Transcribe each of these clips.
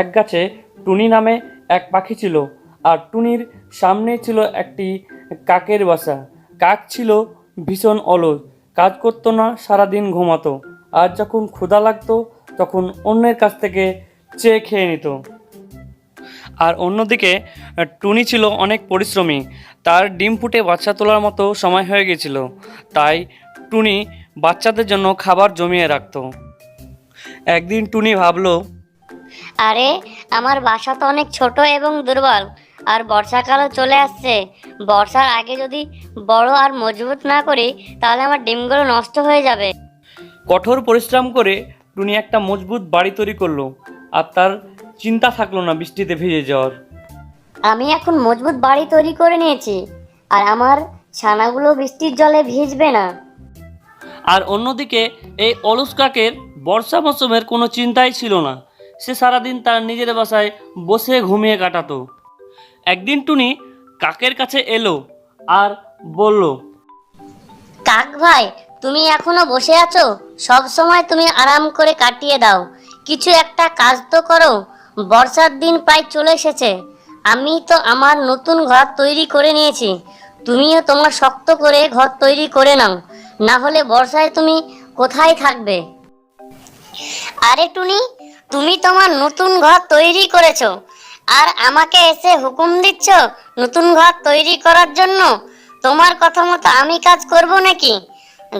এক গাছে টুনি নামে এক পাখি ছিল, আর টুনির সামনে ছিল একটি কাকের বাসা। কাক ছিল ভীষণ অলস, কাজ করতো না, সারাদিন ঘুমাতো, আর যখন ক্ষুধা লাগতো, তখন অন্যের কাছ থেকে চেয়ে খেয়ে নিত। আর অন্যদিকে, টুনি ছিল অনেক পরিশ্রমী, তার ডিম ফুটে বাচ্চা তোলার মতো সময় হয়ে গেছিল, তাই টুনি বাচ্চাদের জন্য খাবার জমিয়ে রাখত। একদিন টুনি ভাবলো আরে আমার বাসা তো অনেক ছোট এবং দুর্বল আর বর্ষাকালও চলে আসছে। বর্ষার আগে যদি বড় আর মজবুত না করি তাহলে আমার ডিমগুলো নষ্ট হয়ে যাবে। কঠোর পরিশ্রম করে টুনি একটা মজবুত বাড়ি তৈরি করল আর তার চিন্তা থাকল না বৃষ্টিতে ভিজে যাওয়ার। আমি এখন মজবুত বাড়ি তৈরি করে নিয়েছি আর আমার ছানাগুলো বৃষ্টির জলে ভিজবে না। আর অন্যদিকে এই অলস কাকের বর্ষা মৌসুমের কোনো চিন্তাই ছিল না। সে সারাদিন তার নিজের বাসায় বসে ঘুমিয়ে কাটাতো। একদিন টুনি কাকের কাছে এলো আর বলল কাক ভাই তুমি এখনও বসে আছো? সব সময় তুমি আরাম করে কাটিয়ে দাও। কিছু একটা কাজ তো করো। বর্ষার দিন প্রায় চলে এসেছে। আমি তো আমার নতুন ঘর তৈরি করে নিয়েছি। তুমিও তোমার শক্ত করে ঘর তৈরি করে নাও। না হলে বর্ষায় তুমি কোথায় থাকবে? আরে টুনি তুমি তোমার নতুন ঘর তৈরি করেছ আর আমাকে এসে হুকুম দিচ্ছ নতুন ঘর তৈরি করার জন্য। তোমার কথা মতো আমি কাজ করব নাকি?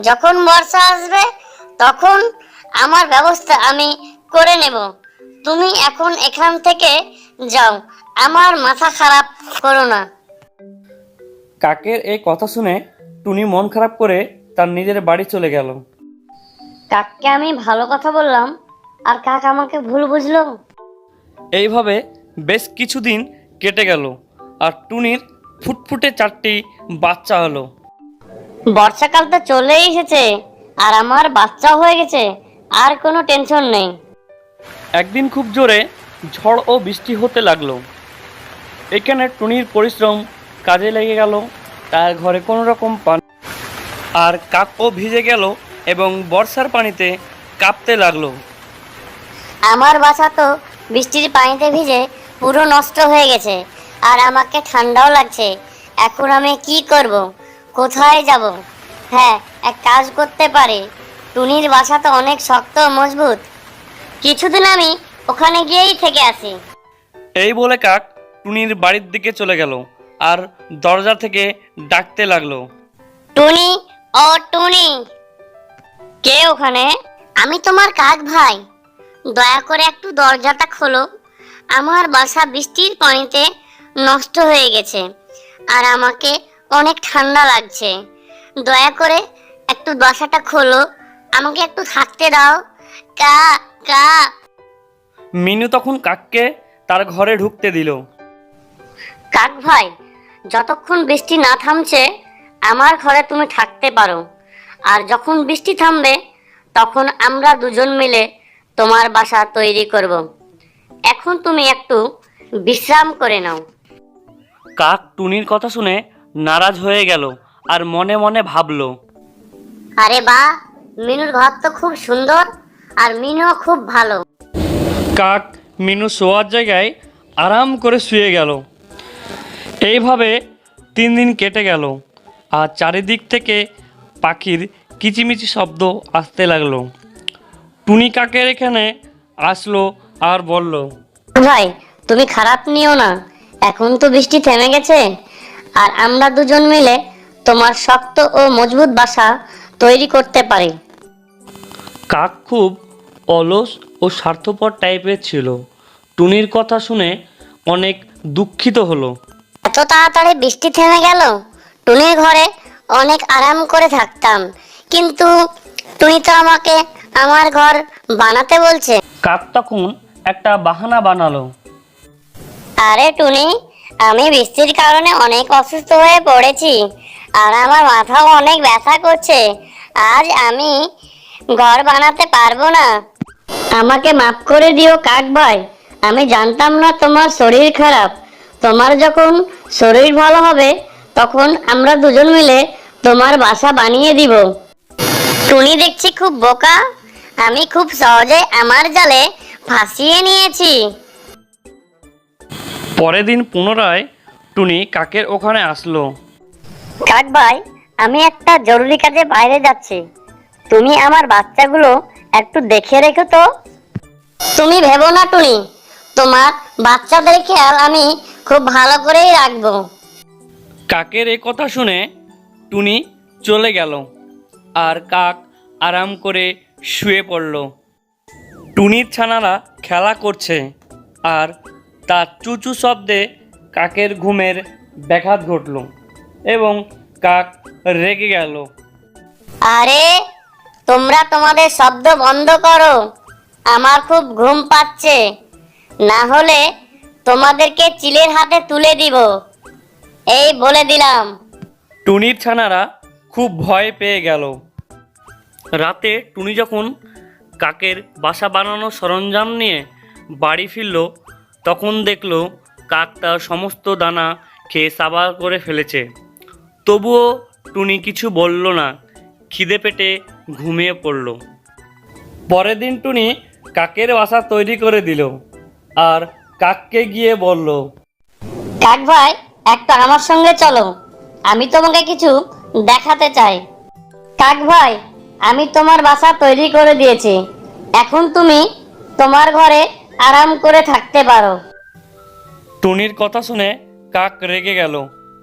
যখন বর্ষা আসবে তখন আমার ব্যবস্থা আমি করে নেব। তুমি এখন এখান থেকে যাও আমার মাথা খারাপ করো না। কাকের এই কথা শুনে টুনি মন খারাপ করে তার নিজের বাড়ি চলে গেল। কাককে আমি ভালো কথা বললাম আর কাক আমাকে ভুল বুঝলো? এইভাবে বেশ কিছুদিন কেটে গেল আর টুনির ফুটফুটে চারটি বাচ্চা হলো। বর্ষাকাল তো চলেই এসেছে আর আমার বাচ্চা হয়ে গেছে আর কোনো টেনশন নেই। একদিন খুব জোরে ঝড় ও বৃষ্টি হতে লাগল। এখানে টুনির পরিশ্রম কাজে লেগে গেল তার ঘরে কোনো রকম পানি আর কাকও ভিজে গেল এবং বর্ষার পানিতে কাঁপতে লাগল। আমার বাসা তো বৃষ্টির পানিতে ভিজে পুরো নষ্ট হয়ে গেছে আর আমাকে ঠান্ডাও লাগছে। এখন আমি কি করব? কোথায় যাব? হ্যাঁ এক কাজ করতে পারে। টুনির বাসা তো অনেক শক্ত মজবুত। কিছুদিন আমি ওখানে গিয়েই থেকে আসি। এই বলে কাক টুনির বাড়ির দিকে চলে গেল আর দরজা থেকে ডাকতে লাগল। টুনি ও টুনি কে ওখানে? আমি তোমার কাক ভাই। দয়া করে একটু দরজাটা খোলো। আমার বাসা বৃষ্টির পানিতে নষ্ট হয়ে গেছে আর আমাকে অনেক ঠান্ডা লাগছে। দয়া করে একটু বাসাটা খোলো। আমাকে একটু থাকতে দাও। কা কা। মিনু তখন কাককে তার ঘরে ঢুকতে দিল। কাক ভাই যতক্ষণ বৃষ্টি না থামছে আমার ঘরে তুমি থাকতে পারো। আর যখন বৃষ্টি থামবে তখন আমরা দুজন মিলে তোমার বাসা তৈরি করব। এখন তুমি একটু বিশ্রাম করে নাও। কাক টুনির কথা শুনে নারাজ হয়ে গেল আর মনে মনে ভাবলো। আরে বা মিনুর ঘর তো খুব সুন্দর আর মিনুও খুব ভালো। কাক মিনু শোয়ার জায়গায় আরাম করে শুয়ে গেল। এইভাবে তিন দিন কেটে গেল আর চারিদিক থেকে পাখির কিচিমিচি শব্দ আসতে লাগল। টুনি কাকের এখানে আসলো আর বলল ভাই তুমি খারাপ নিও না। এখন তো বৃষ্টি থেমে গেছে আর আমরা দুজন মিলে তোমার শক্ত ও মজবুত বাসা তৈরি করতে পারি। কাক খুব অলস ও স্বার্থপর টাইপের ছিল। টুনির কথা শুনে অনেক দুঃখিত হলো। এত তাড়াতাড়ি বৃষ্টি থেমে গেল টুনির ঘরে অনেক আরাম করে থাকতাম। কিন্তু টুনি তো আমাকে আমার ঘর বানাতে বলছে। কাক তখন একটা বাহানা বানালো। আরে টুনি আমি বৃষ্টির কারণে অনেক অসুস্থ হয়ে পড়েছি আর আমার মাথাও অনেক ব্যথা করছে। আজ আমি ঘর বানাতে পারব না। আমাকে মাফ করে দিও কাক ভাই আমি জানতাম না তোমার শরীর খারাপ। তোমার যখন শরীর ভালো হবে তখন আমরা দুজন মিলে তোমার বাসা বানিয়ে দিব। টুনি দেখছি খুব বোকা আমি খুব সহজে আমার জালে ফাঁসিয়ে নিয়েছি। পরের দিন পুনরায় টুনি কাকের ওখানে আসলো। কাক ভাই আমি একটা জরুরি কাজে বাইরে যাচ্ছি। তুমি আমার বাচ্চাগুলো একটু দেখে রেখো তো। তুমি ভেবো না টুনি তোমার বাচ্চাদের খেয়াল আমি খুব ভালো করেই রাখব। কাকের এ কথা শুনে টুনি চলে গেল। আর কাক আরাম করে শুয়ে পড়ল। টুনির ছানারা খেলা করছে আর তার চুচু শব্দে কাকের ঘুমের ব্যাঘাত ঘটল এবং কাক রেগে গেল। আরে তোমরা তোমাদের শব্দ বন্ধ করো। আমার খুব ঘুম পাচ্ছে। না হলে তোমাদেরকে চিলের হাতে তুলে দিব। এই বলে দিলাম। টুনির ছানারা খুব ভয় পেয়ে গেল। রাতে টুনি যখন কাকের বাসা বানানোর সরঞ্জাম নিয়ে বাড়ি ফিরল, তখন দেখল কাক তার সমস্ত দানা খেয়ে সাবার করে ফেলেছে। তবুও টুনি কিছু বলল না, খিদে পেটে ঘুমিয়ে পড়ল। পরের দিন টুনি কাকের বাসা তৈরি করে দিল আর কাককে গিয়ে বলল, কাক ভাই, একটা আমার সঙ্গে চলো, আমি তোমাকে কিছু দেখাতে চাই। কাক ভাই আমি তোমার বাসা তৈরি করে দিয়েছি। এখন তুমি তোমার ঘরে আরাম করে থাকতে পারো। টুনির কথা শুনে কাক রেগে গেল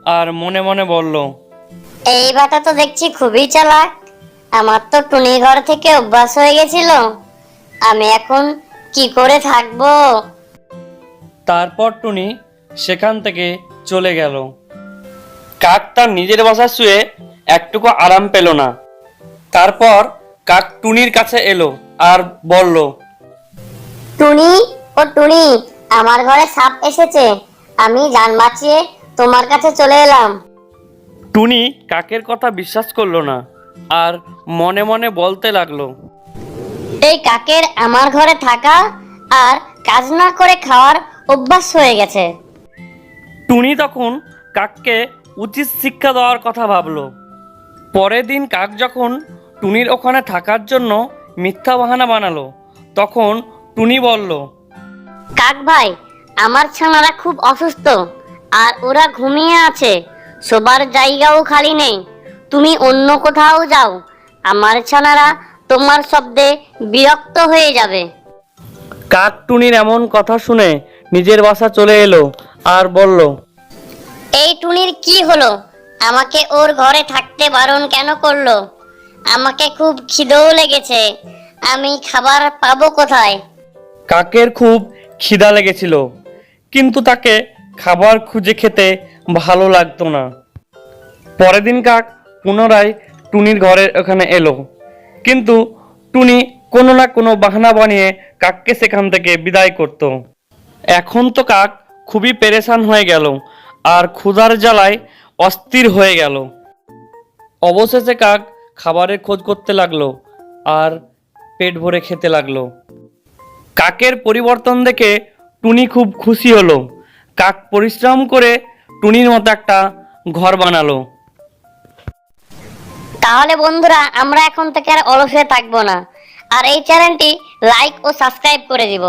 আর মনে মনে বলল এই বাটা তো দেখছি খুবই চালাক। আমার তো টুনি ঘর থেকে অভ্যাস হয়ে গেছিল। আমি এখন কি করে থাকব? তারপর টুনি সেখান থেকে চলে গেল। কাক তার নিজের বাসায় শুয়ে একটুকু আরাম পেল না। তারপর কাক টুনির কাছে এলো আর বলল টুনি ও টুনি আমার ঘরে সাপ এসেছে। আমি জান বাঁচিয়ে তোমার কাছে চলে এলাম। টুনি কাকের কথা বিশ্বাস করল না আর মনে মনে বলতে লাগল এই কাকের আমার ঘরে থাকা আর কাজ না করে খাওয়ার অভ্যাস হয়ে গেছে। টুনি তখন কাককে উচিত শিক্ষা দেওয়ার কথা ভাবলো। পরের দিন কাক যখন টুনির ওখানে থাকার জন্য মিথ্যা বাহানা বানালো। তখন টুনি বলল কাক ভাই আমার ছানারা খুব অসুস্থ আর ওরা ঘুমিয়ে আছে। শোবার জায়গাও খালি নেই। তুমি অন্য কোথাও যাও। আমার ছানারা তোমার শব্দে বিরক্ত হয়ে যাবে। কাক টুনির এমন কথা শুনে নিজের বাসা চলে এলো আর বলল এই টুনির কি হলো? আমাকে ওর ঘরে থাকতে বারণ কেন করল? আমাকে খুব খিদেও লেগেছে। আমি খাবার পাবো কোথায়? কাকের খুব খিদা লেগেছিল, কিন্তু তাকে খাবার খুঁজে খেতে ভালো লাগতো না। পরের দিন কাক পুনরায় টুনির ঘরের ওখানে এলো। কিন্তু টুনি কোনো না কোনো বাহানা বানিয়ে কাককে সেখান থেকে বিদায় করত। এখন তো কাক খুবই পেরেশান হয়ে গেল, আর ক্ষুধার জ্বালায় অস্থির হয়ে গেল। অবশেষে কাক খাবারের খোঁজ করতে লাগল আর পেট ভরে খেতে লাগল। কাকের পরিবর্তন দেখে টুনি খুব খুশি হলো। কাক পরিশ্রম করে টুনির মতো একটা ঘর বানালো। তাহলে বন্ধুরা, আমরা এখন থেকে আর অলস থাকব না। আর এই চ্যানেলটি লাইক ও সাবস্ক্রাইব করে দিব।